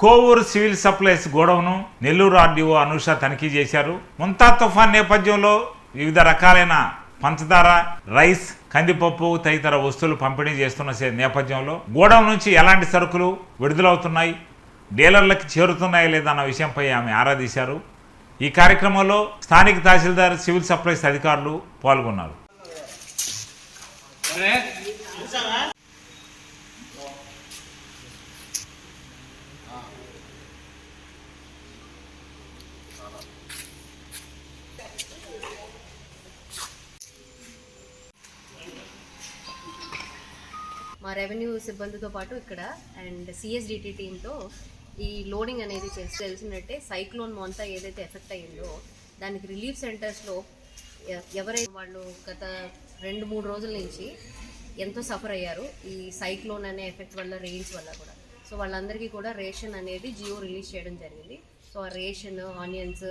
Kovuru civil supplies godown Nellore RDO Anusha తనిఖీ చేశారు. ముంతా తుఫాన్ నేపథ్యంలో వివిధ రకాలైన పంచదార రైస్ కందిపప్పు తదితర వస్తువులు పంపిణీ చేస్తున్న నేపథ్యంలో గోడౌన్ నుంచి ఎలాంటి సరుకులు విడుదలవుతున్నాయి డీలర్లకు చేరుతున్నాయా లేదా అన్న విషయంపై ఆమె ఆరాధీశారు ఈ కార్యక్రమంలో స్థానిక తహసీల్దార్ సివిల్ సప్లైస్ అధికారులు పాల్గొన్నారు. రెవెన్యూ సిబ్బందితో పాటు ఇక్కడ అండ్ సిఎస్డిటీ టీంతో ఈ లోడింగ్ అనేది చేసి తెలిసినట్టే సైక్లోన్ మొంతా ఏదైతే ఎఫెక్ట్ అయ్యిందో దానికి రిలీఫ్ సెంటర్స్లో ఎ- ఎవరైతే వాళ్ళు గత రెండు మూడు రోజుల నుంచి ఎంతో సఫర్ అయ్యారు ఈ సైక్లోన్ అనే ఎఫెక్ట్ వల్ల రెయిన్స్ వల్ల కూడా. సో వాళ్ళందరికీ కూడా రేషన్ అనేది జియో రిలీజ్ చేయడం జరిగింది. సో ఆ ration onions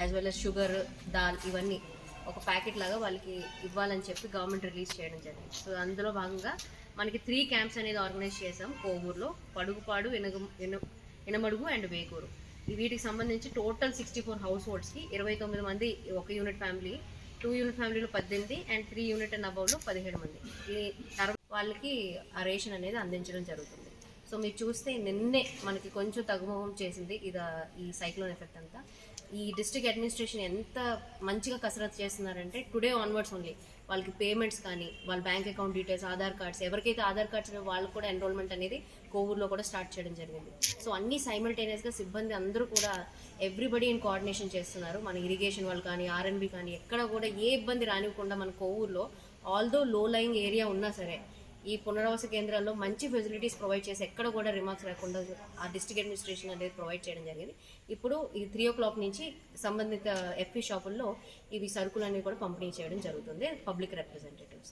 as well as sugar dal ఇవన్నీ ఒక ప్యాకెట్ లాగా వాళ్ళకి ఇవ్వాలని చెప్పి గవర్నమెంట్ రిలీజ్ చేయడం జరిగింది. సో అందులో భాగంగా మనకి త్రీ క్యాంప్స్ అనేది ఆర్గనైజ్ చేసాం కోవూరులో. పడుగుపాడు ఎనగ ఎనమడుగు అండ్ వేకూరు వీటికి సంబంధించి టోటల్ సిక్స్టీ ఫోర్ హౌస్ హోల్డ్స్కి ఇరవై తొమ్మిది మంది ఒక యూనిట్ ఫ్యామిలీ టూ యూనిట్ ఫ్యామిలీలో పద్దెనిమిది అండ్ త్రీ యూనిట్ అండ్ అబౌవ్లో పదిహేడు మంది. ఈ అరవై వాళ్ళకి ఆ రేషన్ అనేది అందించడం జరుగుతుంది. సో మీరు చూస్తే నిన్నే మనకి కొంచెం తగుమోహం చేసింది ఇది ఈ సైక్లోన్ ఎఫెక్ట్ అంతా. ఈ డిస్ట్రిక్ట్ అడ్మినిస్ట్రేషన్ ఎంత మంచిగా కసరత్తు చేస్తున్నారంటే టుడే ఆన్వర్డ్స్ ఓన్లీ. వాళ్ళకి పేమెంట్స్ కానీ వాళ్ళ bank account details Aadhaar cards ఎవరికైతే ఆధార్ కార్డ్స్ ఉన్నాయో వాళ్ళు కూడా ఎన్రోల్మెంట్ అనేది కోవూరులో కూడా స్టార్ట్ చేయడం జరిగింది. సో అన్ని సైమల్టేనియస్గా సిబ్బంది అందరూ కూడా ఎవ్రీబడి ఇన్ కోఆర్డినేషన్ చేస్తున్నారు. మన ఇరిగేషన్ వాళ్ళు కానీ ఆర్ఎన్బి కానీ ఎక్కడ కూడా ఏ ఇబ్బంది రానివ్వకుండా మన కోవూరులో ఆల్దో లో లయింగ్ ఏరియా ఉన్నా సరే ఈ పునరావాస కేంద్రాల్లో మంచి ఫెసిలిటీస్ ప్రొవైడ్ చేసి ఎక్కడ కూడా రిమార్క్స్ రాకుండా ఆ డిస్ట్రిక్ట్ అడ్మినిస్ట్రేషన్ అనేది ప్రొవైడ్ చేయడం జరిగింది. ఇప్పుడు ఈ త్రీ ఓ క్లాక్ నుంచి సంబంధిత ఎఫ్పీ షాపుల్లో ఇవి సరుకులు అనేవి కూడా పంపిణీ చేయడం జరుగుతుంది పబ్లిక్ రిప్రజెంటేటివ్స్